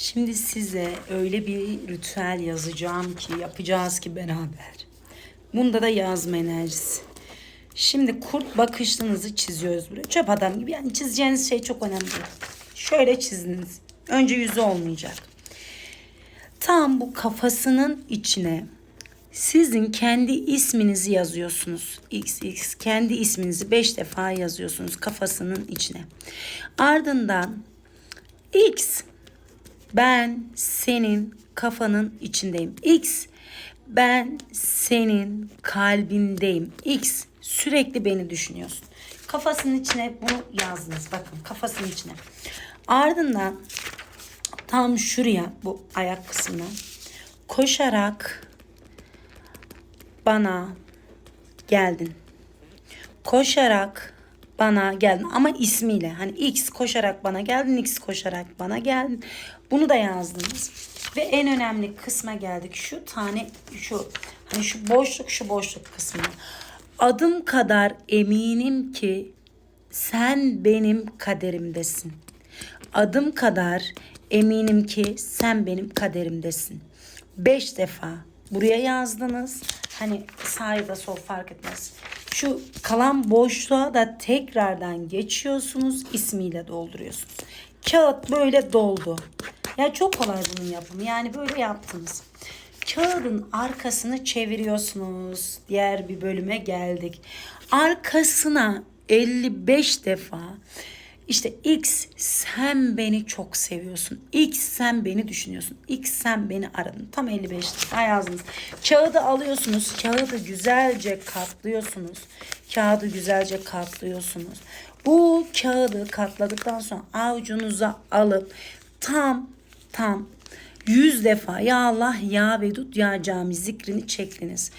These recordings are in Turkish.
Şimdi size öyle bir ritüel yazacağım ki yapacağız ki beraber. Bunda da yazma enerjisi. Şimdi kurt bakışınızı çiziyoruz buraya. Çöp adam gibi yani çizeceğiniz şey çok önemli. Şöyle çiziniz. Önce yüzü olmayacak. Tam bu kafasının içine sizin kendi isminizi yazıyorsunuz. X, X kendi isminizi 5 defa yazıyorsunuz kafasının içine. Ardından X ben senin kafanın içindeyim. X ben senin kalbindeyim. X sürekli beni düşünüyorsun. Kafasının içine bunu yazdınız. Bakın kafasının içine. Ardından tam şuraya bu ayak kısmına koşarak bana geldin. Koşarak bana geldin ama ismiyle hani X koşarak bana geldin X koşarak bana geldin. Bunu da yazdınız. Ve en önemli kısma geldik. Şu tane şu hani şu boşluk şu boşluk kısmına. Adım kadar eminim ki sen benim kaderimdesin. Adım kadar eminim ki sen benim kaderimdesin. Beş defa buraya yazdınız. Hani sağ ya da sol fark etmez. Şu kalan boşluğa da tekrardan geçiyorsunuz. ismiyle dolduruyorsunuz. Kağıt böyle doldu. Ya çok kolay bunun yapımı. Yani böyle yaptınız. Kağıdın arkasını çeviriyorsunuz. Diğer bir bölüme geldik. Arkasına 55 defa işte X sen beni çok seviyorsun. X sen beni düşünüyorsun. X sen beni aradın. Tam 55 defa yazdınız. Kağıdı alıyorsunuz. Kağıdı güzelce katlıyorsunuz. Kağıdı güzelce katlıyorsunuz. Bu kağıdı katladıktan sonra avucunuza alıp tam tam yüz defa ya Allah ya Vedud ya Cami zikrini çektiniz.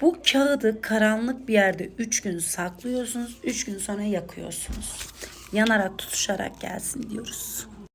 Bu kağıdı karanlık bir yerde üç gün saklıyorsunuz. Üç gün sonra yakıyorsunuz. Yanarak tutuşarak gelsin diyoruz.